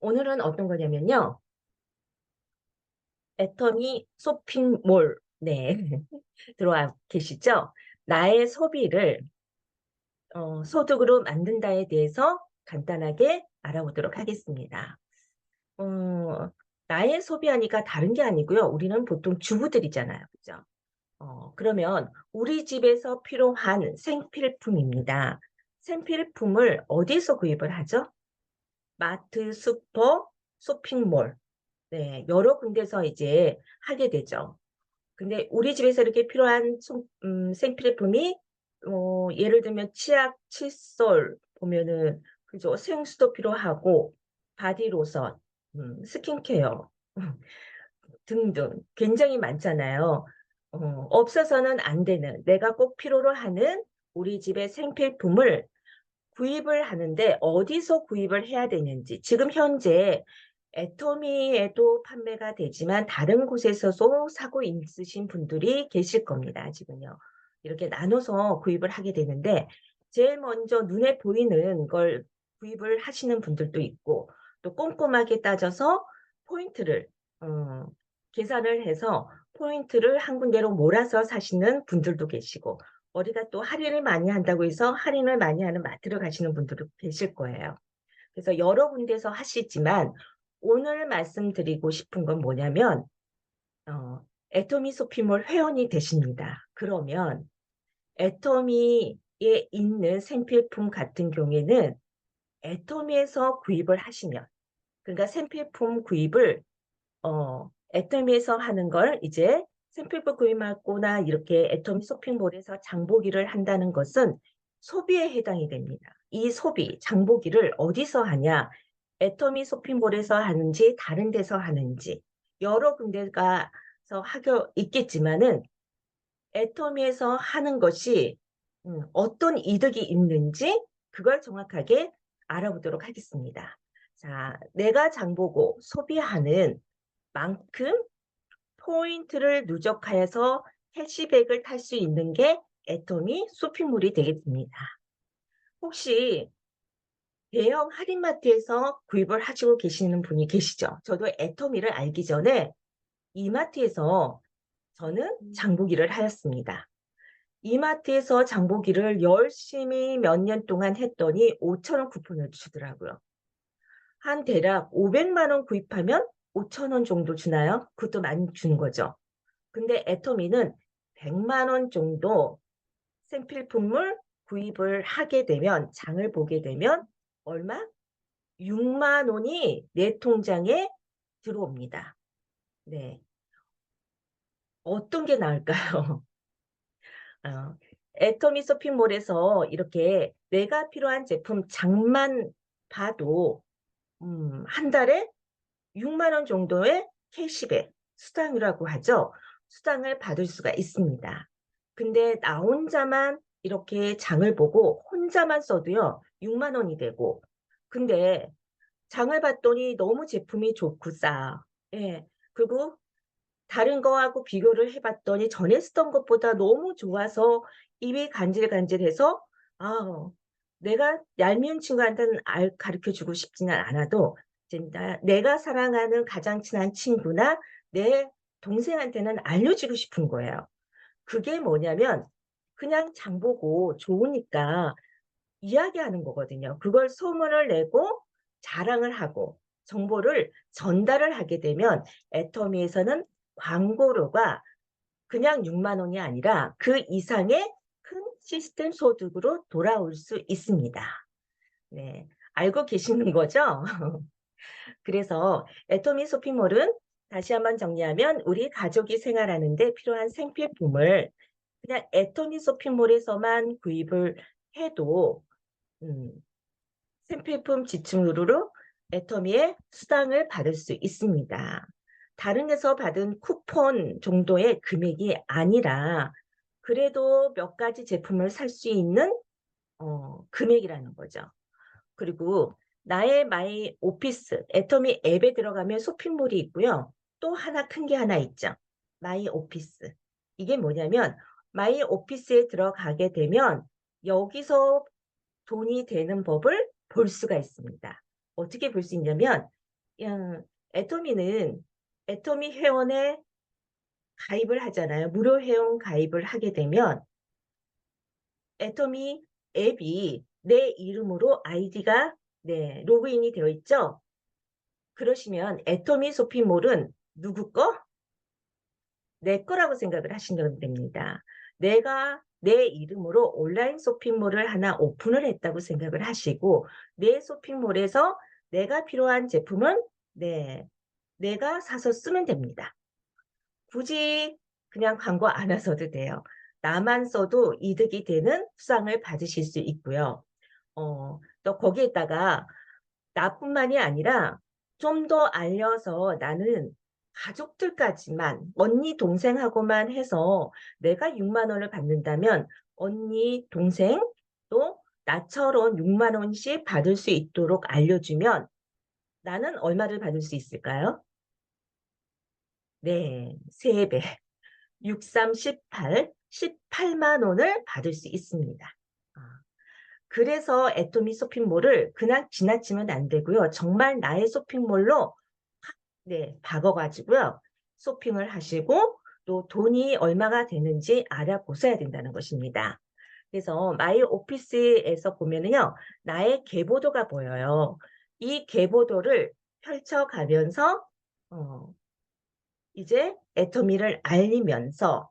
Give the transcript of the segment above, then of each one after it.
오늘은 어떤 거냐면요. 애터미 쇼핑몰, 네, 들어와 계시죠? 나의 소비를 어, 소득으로 만든다에 대해서 간단하게 알아보도록 하겠습니다. 어, 나의 소비하니까 다른 게 아니고요. 우리는 보통 주부들이잖아요. 그죠? 어, 그러면 우리 집에서 필요한 생필품입니다. 생필품을 어디서 구입을 하죠? 마트, 슈퍼, 쇼핑몰. 네, 여러 군데서 이제 하게 되죠. 근데 우리 집에서 이렇게 필요한 소- 음, 생필품이 어, 예를 들면 치약, 칫솔 보면은 그죠? 생수도 필요하고 바디로션, 음, 스킨케어 등등 굉장히 많잖아요. 어, 없어서는 안 되는 내가 꼭 필요로 하는 우리 집의 생필품을 구입을 하는데 어디서 구입을 해야 되는지 지금 현재 애터미에도 판매가 되지만 다른 곳에서도 사고 있으신 분들이 계실 겁니다. 지금요. 이렇게 나눠서 구입을 하게 되는데 제일 먼저 눈에 보이는 걸 구입을 하시는 분들도 있고 또 꼼꼼하게 따져서 포인트를 어, 계산을 해서 포인트를 한 군데로 몰아서 사시는 분들도 계시고 어디가 또 할인을 많이 한다고 해서 할인을 많이 하는 마트를 가시는 분들도 계실 거예요. 그래서 여러 군데서 하시지만 오늘 말씀드리고 싶은 건 뭐냐면 어, 애터미 쇼핑몰 회원이 되십니다. 그러면 애터미에 있는 생필품 같은 경우에는 애터미에서 구입을 하시면 그러니까 생필품 구입을 어, 애터미에서 하는 걸 이제 생필품 구입하거나 이렇게 애터미 쇼핑몰에서 장보기를 한다는 것은 소비에 해당이 됩니다. 이 소비, 장보기를 어디서 하냐? 애터미 쇼핑몰에서 하는지 다른 데서 하는지 여러 군데가서 하겨 있겠지만은 애터미에서 하는 것이 음, 어떤 이득이 있는지 그걸 정확하게 알아보도록 하겠습니다. 자, 내가 장보고 소비하는 만큼 포인트를 누적하여서 캐시백을 탈 수 있는 게 애터미 쇼핑몰이 되겠습니다. 혹시 대형 할인마트에서 구입을 하시고 계시는 분이 계시죠? 저도 애터미를 알기 전에 이마트에서 저는 장보기를 하였습니다. 이마트에서 장보기를 열심히 몇 년 동안 했더니 5천원 쿠폰을 주더라고요. 한 대략 500만 원 구입하면 5천 원 정도 주나요? 그것도 많이 주는 거죠. 근데 애터미는 100만 원 정도 생필품을 구입을 하게 되면 장을 보게 되면 얼마? 6만 원이 내 통장에 들어옵니다. 네. 어떤 게 나을까요? 어, 애터미 쇼핑몰에서 이렇게 내가 필요한 제품 장만 봐도 음, 한 달에 6만 원 정도의 캐시백, 수당이라고 하죠. 수당을 받을 수가 있습니다. 근데 나 혼자만 이렇게 장을 보고 혼자만 써도요. 6만 원이 되고 근데 장을 봤더니 너무 제품이 좋고 싸. 예. 그리고 다른 거하고 비교를 해봤더니 전에 쓰던 것보다 너무 좋아서 입이 간질간질해서 아, 내가 얄미운 친구한테는 알, 가르쳐 주고 싶지는 않아도 내가 사랑하는 가장 친한 친구나 내 동생한테는 알려주고 싶은 거예요. 그게 뭐냐면 그냥 장보고 좋으니까 이야기하는 거거든요. 그걸 소문을 내고 자랑을 하고 정보를 전달을 하게 되면 애터미에서는 광고료가 그냥 6만 원이 아니라 그 이상의 큰 시스템 소득으로 돌아올 수 있습니다. 네, 알고 계시는 거죠? 그래서 쇼핑몰은 다시 한번 정리하면 우리 가족이 생활하는 데 필요한 생필품을 그냥 애터미 쇼핑몰에서만 구입을 해도 음, 생필품 지출으로 애터미의 수당을 받을 수 있습니다. 다른 데서 받은 쿠폰 정도의 금액이 아니라 그래도 몇 가지 제품을 살 수 있는 어, 금액이라는 거죠. 그리고 나의 마이 오피스, 애터미 앱에 들어가면 쇼핑몰이 있고요. 또 하나 큰 게 하나 있죠. 마이 오피스. 이게 뭐냐면 마이 오피스에 들어가게 되면 여기서 돈이 되는 법을 볼 수가 있습니다. 어떻게 볼 수 있냐면 음, 애터미는 애터미 회원에 가입을 하잖아요. 무료 회원 가입을 하게 되면 애터미 앱이 내 이름으로 아이디가 네, 로그인이 되어 있죠. 그러시면 애터미 쇼핑몰은 누구 거? 내 거라고 생각을 하시면 됩니다. 내가 내 이름으로 온라인 쇼핑몰을 하나 오픈을 했다고 생각을 하시고 내 쇼핑몰에서 내가 필요한 제품은 네, 내가 사서 쓰면 됩니다. 굳이 그냥 광고 안 하셔도 돼요. 나만 써도 이득이 되는 수당을 받으실 수 있고요. 어, 또 거기에다가 나뿐만이 아니라 좀 더 알려서 나는 가족들까지만 언니 동생하고만 해서 내가 6만 원을 받는다면 언니 동생 또 나처럼 6만 원씩 받을 수 있도록 알려주면 나는 얼마를 받을 수 있을까요? 네, 3배. 6, 3, 18, 18만 원을 받을 수 있습니다. 아, 그래서 애토미 쇼핑몰을 그냥 지나치면 안 되고요. 정말 나의 쇼핑몰로 네, 박아가지고요. 쇼핑을 하시고 또 돈이 얼마가 되는지 알아보셔야 된다는 것입니다. 그래서 마이 오피스에서 보면은요. 나의 계보도가 보여요. 이 계보도를 펼쳐가면서 어, 이제 애터미를 알리면서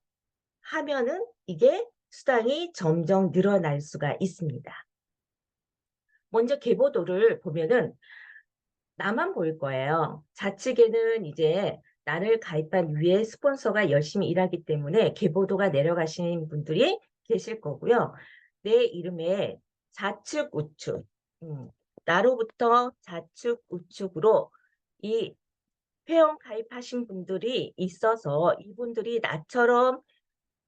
하면은 이게 수당이 점점 늘어날 수가 있습니다. 먼저 계보도를 보면은 나만 보일 거예요. 좌측에는 이제 나를 가입한 위에 스폰서가 열심히 일하기 때문에 계보도가 내려가시는 분들이 계실 거고요. 내 이름에 좌측 우측 음, 나로부터 좌측 우측으로 이 회원 가입하신 분들이 있어서 이분들이 나처럼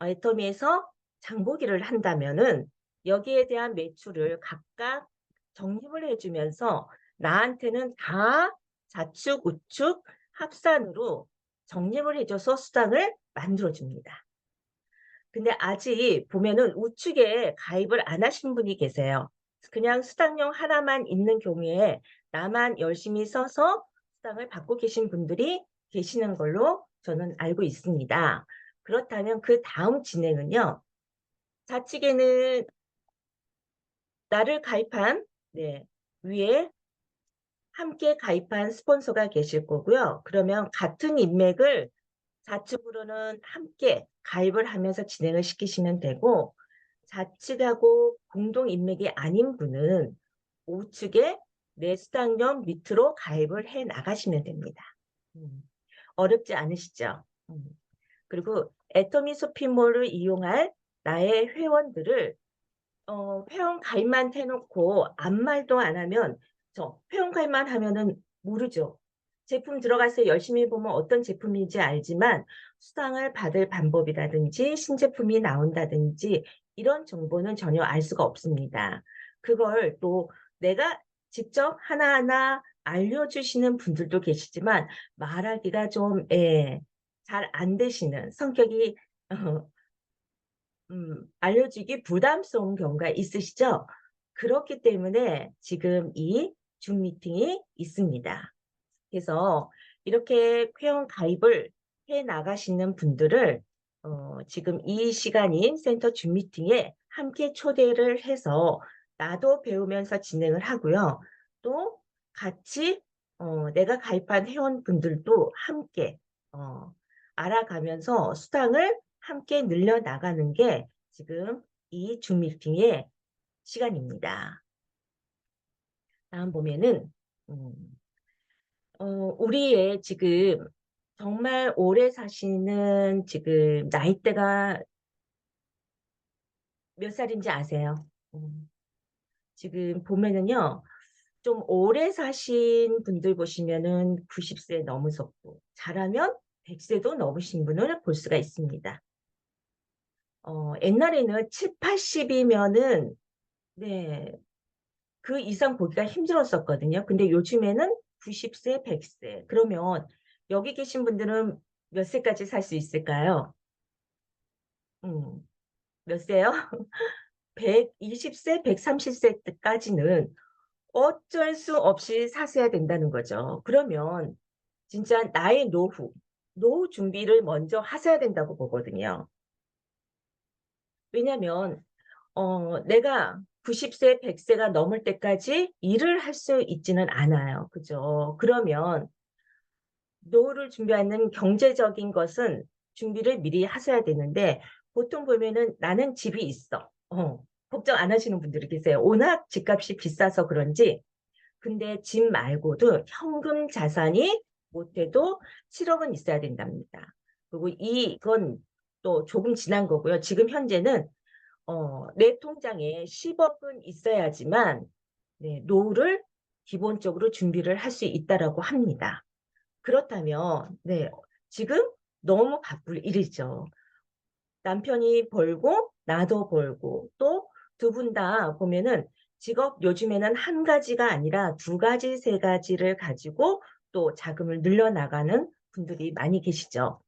애터미에서 장보기를 한다면은 여기에 대한 매출을 각각 적립을 해주면서 나한테는 다 좌측, 우측 합산으로 적립을 해줘서 수당을 만들어줍니다. 근데 아직 보면은 우측에 가입을 안 하신 분이 계세요. 그냥 수당용 하나만 있는 경우에 나만 열심히 써서 수당을 받고 계신 분들이 계시는 걸로 저는 알고 있습니다. 그렇다면 그 다음 진행은요. 좌측에는 나를 가입한 네, 위에 함께 가입한 스폰서가 계실 거고요. 그러면 같은 인맥을 좌측으로는 함께 가입을 하면서 진행을 시키시면 되고 좌측하고 공동 인맥이 아닌 분은 우측에 내 수당료 밑으로 가입을 해 나가시면 됩니다. 음, 어렵지 않으시죠? 음. 그리고 애터미 쇼핑몰을 이용할 나의 회원들을 어, 회원 가입만 해놓고 아무 말도 안 하면 저 회원 가입만 하면은 모르죠. 제품 들어가서 열심히 보면 어떤 제품인지 알지만 수당을 받을 방법이라든지 신제품이 나온다든지 이런 정보는 전혀 알 수가 없습니다. 그걸 또 내가 직접 하나하나 알려주시는 분들도 계시지만 말하기가 좀 예, 잘 안 되시는 성격이 어, 음, 알려주기 부담스러운 경우가 있으시죠? 그렇기 때문에 지금 이 줌 미팅이 있습니다. 그래서 이렇게 회원 가입을 해 나가시는 분들을 어, 지금 이 시간인 센터 줌 미팅에 함께 초대를 해서 나도 배우면서 진행을 하고요. 또 같이 어, 내가 가입한 회원분들도 함께 어, 알아가면서 수당을 함께 늘려나가는 게 지금 이 줌 미팅의 시간입니다. 다음 보면은 음, 어, 우리의 지금 정말 오래 사시는 지금 나이대가 몇 살인지 아세요? 음, 지금 보면은요. 좀 오래 사신 분들 보시면은 90세 넘으셨고 잘하면 100세도 넘으신 분을 볼 수가 있습니다. 어, 옛날에는 7, 80이면은 네, 그 이상 보기가 힘들었었거든요. 근데 요즘에는 90세, 100세. 그러면 여기 계신 분들은 몇 세까지 살 수 있을까요? 음, 몇 세요? 120세, 130세까지는 어쩔 수 없이 사셔야 된다는 거죠. 그러면 진짜 나의 노후, 노후 준비를 먼저 하셔야 된다고 보거든요. 왜냐면 어 내가 90 세, 100 세가 넘을 때까지 일을 할 수 있지는 않아요. 그죠? 그러면 노후를 준비하는 경제적인 것은 준비를 미리 하셔야 되는데 보통 보면은 나는 집이 있어. 어 걱정 안 하시는 분들이 계세요. 워낙 집값이 비싸서 그런지 근데 집 말고도 현금 자산이 못해도 7억 은 있어야 된답니다. 그리고 이건 또 조금 지난 거고요. 지금 현재는 어 내 통장에 10억 은 있어야지만 네 노후를 기본적으로 준비를 할 수 있다라고 합니다. 그렇다면 네 지금 너무 바쁠 일이죠. 남편이 벌고 나도 벌고 또 두 분 다 보면은 직업 요즘에는 한 가지가 아니라 두 가지, 세 가지를 가지고 또 자금을 늘려나가는 분들이 많이 계시죠.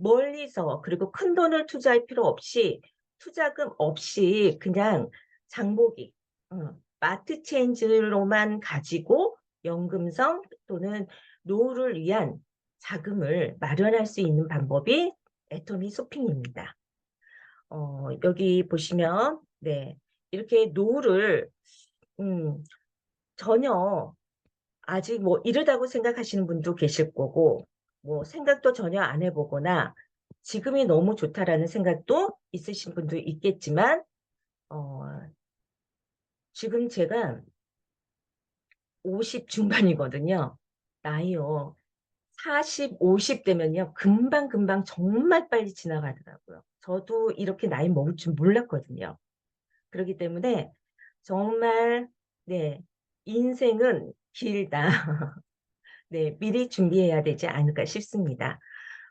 멀리서 그리고 큰 돈을 투자할 필요 없이 투자금 없이 그냥 장보기 어 마트 체인지로만 가지고 연금성 또는 노후를 위한 자금을 마련할 수 있는 방법이 애터미 쇼핑입니다. 어 여기 보시면 네 이렇게 노후를 음 전혀 아직 뭐 이르다고 생각하시는 분도 계실 거고 뭐 생각도 전혀 안 해 보거나 '지금이 너무 좋다.'라는 생각도 있으신 분도 있겠지만 어 지금 제가 50 중반이거든요. 나이요. 40, 50 되면요. 금방금방 정말 빨리 지나가더라고요. 저도 이렇게 나이 먹을 줄 몰랐거든요. 그렇기 때문에 정말 네 인생은 길다. 네 미리 준비해야 되지 않을까 싶습니다.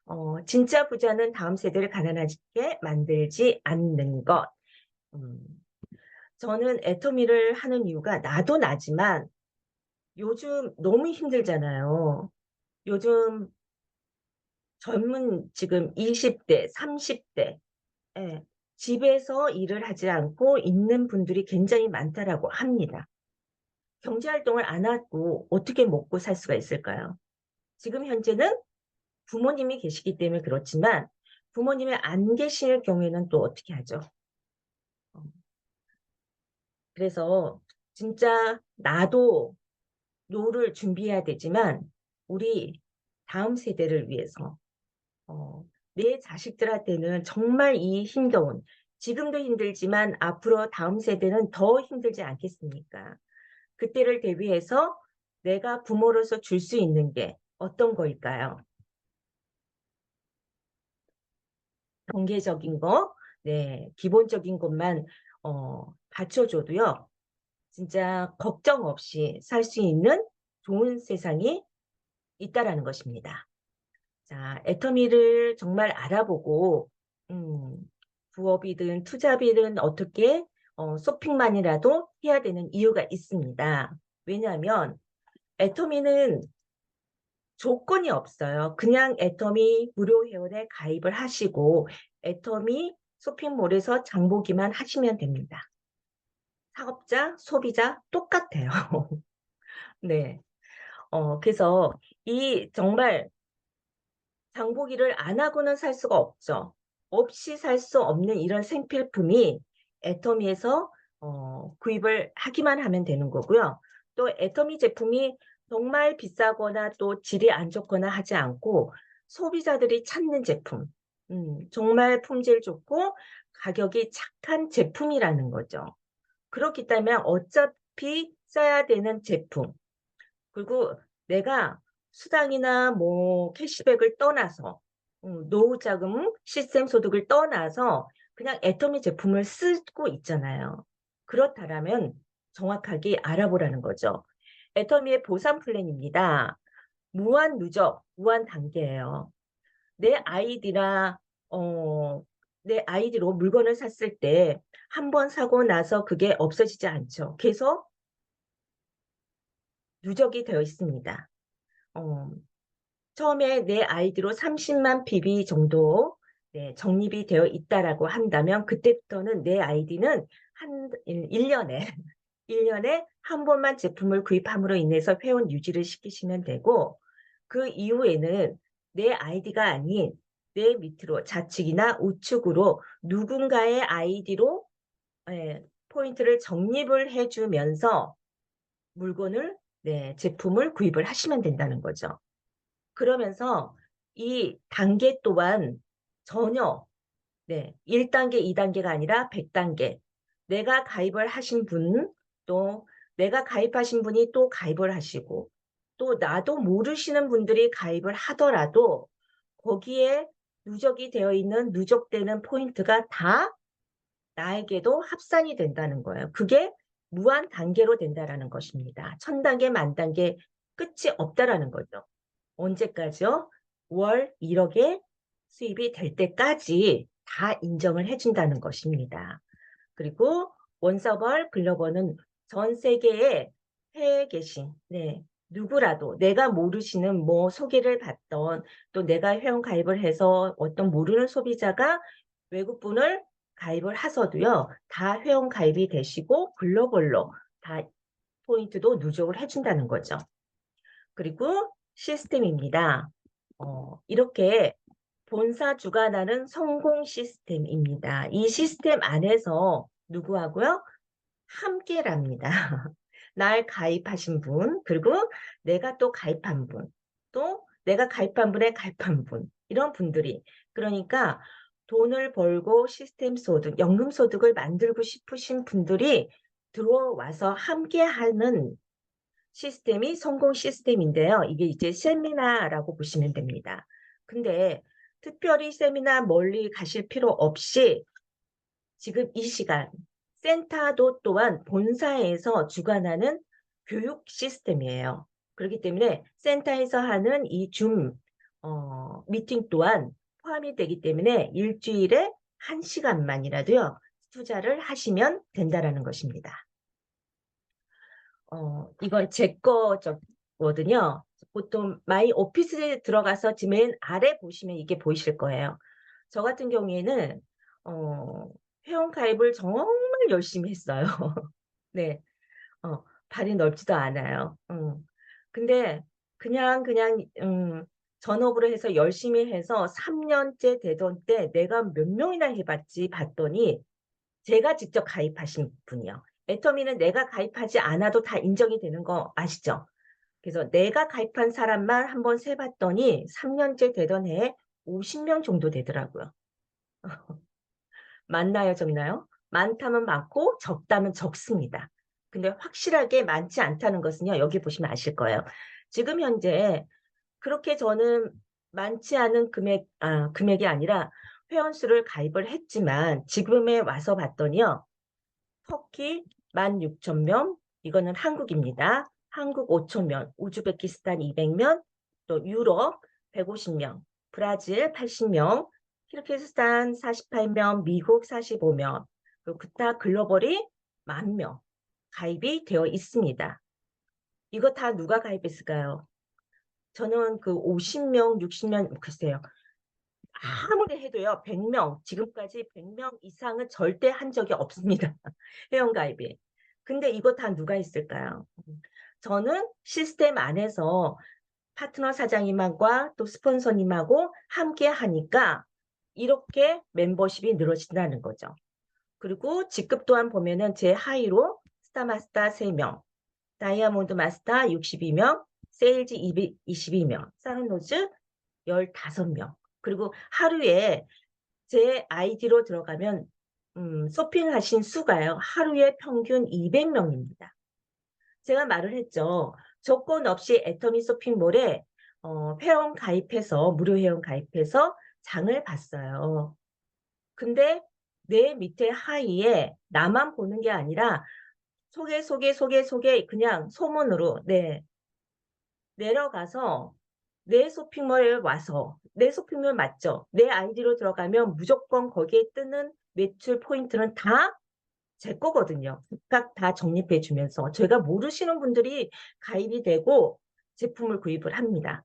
어 진짜 부자는 다음 세대를 가난하게 만들지 않는 것. 음 저는 애터미를 하는 이유가 나도 나지만 요즘 너무 힘들잖아요. 요즘 젊은 지금 20 대, 30대 예. 집에서 일을 하지 않고 있는 분들이 굉장히 많다라고 합니다. 경제 활동을 안 하고 어떻게 먹고 살 수가 있을까요? 지금 현재는 부모님이 계시기 때문에 그렇지만 부모님이 안 계실 경우에는 또 어떻게 하죠? 어. 그래서 진짜 나도 노후를 준비해야 되지만 우리 다음 세대를 위해서 어 내 자식들한테는 정말 이 힘겨운 지금도 힘들지만 앞으로 다음 세대는 더 힘들지 않겠습니까? 그때를 대비해서 내가 부모로서 줄 수 있는 게 어떤 거일까요? 경제적인 거, 네, 기본적인 것만 어 받쳐줘도요. 진짜 걱정 없이 살 수 있는 좋은 세상이 있다라는 것입니다. 자, 애터미를 정말 알아보고 음 부업이든 투잡이든 어떻게 어 쇼핑만이라도 해야 되는 이유가 있습니다. 왜냐하면 애터미는 조건이 없어요. 그냥 애터미 무료 회원에 가입을 하시고 애터미 쇼핑몰에서 장 보기만 하시면 됩니다. 사업자, 소비자 똑같아요. 네. 어 그래서 이 정말 장보기를 안 하고는 살 수가 없죠. 없이 살 수 없는 이런 생필품이 애터미에서 어 구입을 하기만 하면 되는 거고요. 또 애터미 제품이 정말 비싸거나 또 질이 안 좋거나 하지 않고 소비자들이 찾는 제품 음 정말 품질 좋고 가격이 착한 제품이라는 거죠. 그렇기 때문에 어차피 써야 되는 제품 그리고 내가 수당이나 뭐 캐시백을 떠나서 음 노후 자금 시스템 소득을 떠나서 그냥 애터미 제품을 쓰고 있잖아요. 그렇다라면 정확하게 알아보라는 거죠. 애터미의 보상 플랜입니다. 무한 누적, 무한 단계예요. 내 아이디나 어 내 아이디로 물건을 샀을 때 한 번 사고 나서 그게 없어지지 않죠. 계속 누적이 되어 있습니다. 어 처음에 내 아이디로 30만 PB 정도 네 적립이 되어 있다라고 한다면 그때부터는 내 아이디는 한일1 년에 1년에 한 번만 제품을 구입함으로 인해서 회원 유지를 시키시면 되고 그 이후에는 내 아이디가 아닌 내 밑으로 좌측이나 우측으로 누군가의 아이디로 예, 포인트를 적립을 해주면서 물건을 네, 제품을 구입을 하시면 된다는 거죠. 그러면서 이 단계 또한 전혀 네, 1단계, 2단계가 아니라 100단계. 내가 가입을 하신 분, 또 내가 가입하신 분이 또 가입을 하시고, 또 나도 모르시는 분들이 가입을 하더라도 거기에 누적이 되어 있는 누적되는 포인트가 다 나에게도 합산이 된다는 거예요. 그게 무한 단계로 된다라는 것입니다. 천 단계, 만 단계 끝이 없다라는 거죠. 언제까지요? 월 1억의 수입이 될 때까지 다 인정을 해준다는 것입니다. 그리고 원서벌 글로벌은 전 세계에 해외에 계신 네, 누구라도 내가 모르시는 뭐 소개를 받던 또 내가 회원 가입을 해서 어떤 모르는 소비자가 외국분을 가입을 하셔도요. 다 회원 가입이 되시고 글로벌로 다 포인트도 누적을 해준다는 거죠. 그리고 시스템입니다. 어, 이렇게 본사 주관하는 성공 시스템입니다. 이 시스템 안에서 누구하고요? 함께랍니다. 날 가입하신 분, 그리고 내가 또 가입한 분, 또 내가 가입한 분의 가입한 분, 이런 분들이 그러니까 돈을 벌고 시스템 소득, 연금 소득을 만들고 싶으신 분들이 들어와서 함께하는 시스템이 성공 시스템인데요. 이게 이제 세미나라고 보시면 됩니다. 근데 특별히 세미나 멀리 가실 필요 없이 지금 이 시간 센터도 또한 본사에서 주관하는 교육 시스템이에요. 그렇기 때문에 센터에서 하는 이줌 어, 미팅 또한 포함이 되기 때문에 일주일에 한 시간만이라도요 투자를 하시면 된다라는 것입니다. 어, 이건 제 거거든요. 보통 마이 오피스에 들어가서 맨 아래 보시면 이게 보이실 거예요. 저 같은 경우에는 어, 회원 가입을 정말 열심히 했어요. 네, 어, 발이 넓지도 않아요. 음. 근데 그냥 그냥 음, 전업으로 해서 열심히 해서 3년째 되던 때 내가 몇 명이나 해봤지 봤더니 제가 직접 가입하신 분이요. 애터미는 내가 가입하지 않아도 다 인정이 되는 거 아시죠? 그래서 내가 가입한 사람만 한번 세봤더니 3년째 되던 해에 50명 정도 되더라고요. 많나요, 적나요? 많다면 많고 적다면 적습니다. 근데 확실하게 많지 않다는 것은요. 여기 보시면 아실 거예요. 지금 현재 그렇게 저는 많지 않은 금액, 아, 금액이 아니라 회원수를 가입을 했지만 지금에 와서 봤더니요. 터키 16,000명, 이거는 한국입니다. 한국 5,000명, 우즈베키스탄 200명, 또 유럽 150명, 브라질 80명, 키르기스탄 48명, 미국 45명, 그리고 그타 글로벌이 만 명 가입이 되어 있습니다. 이거 다 누가 가입했을까요? 저는 그 50명, 60명, 글쎄요. 아무리 해도요, 100명, 지금까지 100명 이상은 절대 한 적이 없습니다. 회원가입이. 근데 이거 다 누가 있을까요? 저는 시스템 안에서 파트너 사장님과 또 스폰서님하고 함께 하니까 이렇게 멤버십이 늘어진다는 거죠. 그리고 직급 또한 보면은 제 하이로 스타마스터 3명, 다이아몬드 마스터 62명, 세일즈 22명, 사르노즈 15명. 그리고 하루에 제 아이디로 들어가면 음, 쇼핑하신 수가요. 하루에 평균 200명입니다. 제가 말을 했죠. 조건 없이 애터미 쇼핑몰에 어, 회원 가입해서 무료 회원 가입해서 장을 봤어요. 근데 내 밑에 하이에 나만 보는 게 아니라 소개 소개 소개 소개 그냥 소문으로 네 내려가서 내 쇼핑몰에 와서 내 쇼핑몰 맞죠? 내 아이디로 들어가면 무조건 거기에 뜨는 매출 포인트는 다 제 거거든요. 각각 다 적립해 주면서 제가 모르시는 분들이 가입이 되고 제품을 구입을 합니다.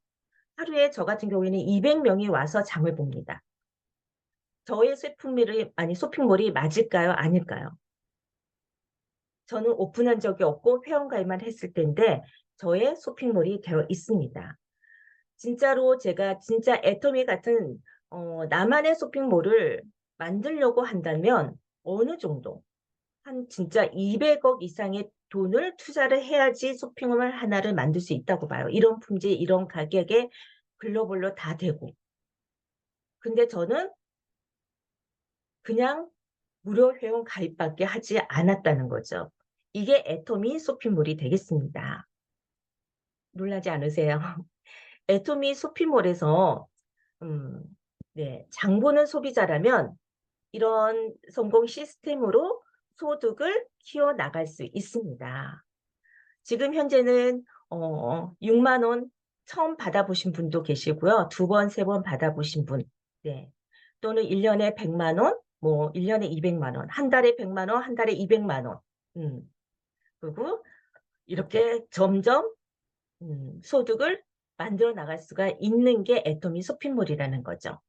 하루에 저 같은 경우에는 200명이 와서 장을 봅니다. 저의 쇼핑몰이 아니 쇼핑몰이 맞을까요? 아닐까요? 저는 오픈한 적이 없고 회원 가입만 했을 텐데 저의 쇼핑몰이 되어 있습니다. 진짜로 제가 진짜 애터미 같은 어, 나만의 쇼핑몰을 만들려고 한다면 어느 정도 한 진짜 200억 이상의 돈을 투자를 해야지 쇼핑몰 하나를 만들 수 있다고 봐요. 이런 품질, 이런 가격에 글로벌로 다 되고. 근데 저는 그냥 무료 회원 가입밖에 하지 않았다는 거죠. 이게 애토미 쇼핑몰이 되겠습니다. 놀라지 않으세요? 애토미 쇼핑몰에서 음, 네, 장 보는 소비자라면 이런 성공 시스템으로 소득을 키워나갈 수 있습니다. 지금 현재는 어, 6만 원 처음 받아보신 분도 계시고요. 두 번, 세 번 받아보신 분. 네. 또는 1년에 100만 원, 뭐 1년에 200만 원, 한 달에 100만 원, 한 달에 200만 원. 음. 그리고 이렇게 점점 음, 소득을 만들어 나갈 수가 있는 게 애토미 쇼핑몰이라는 거죠.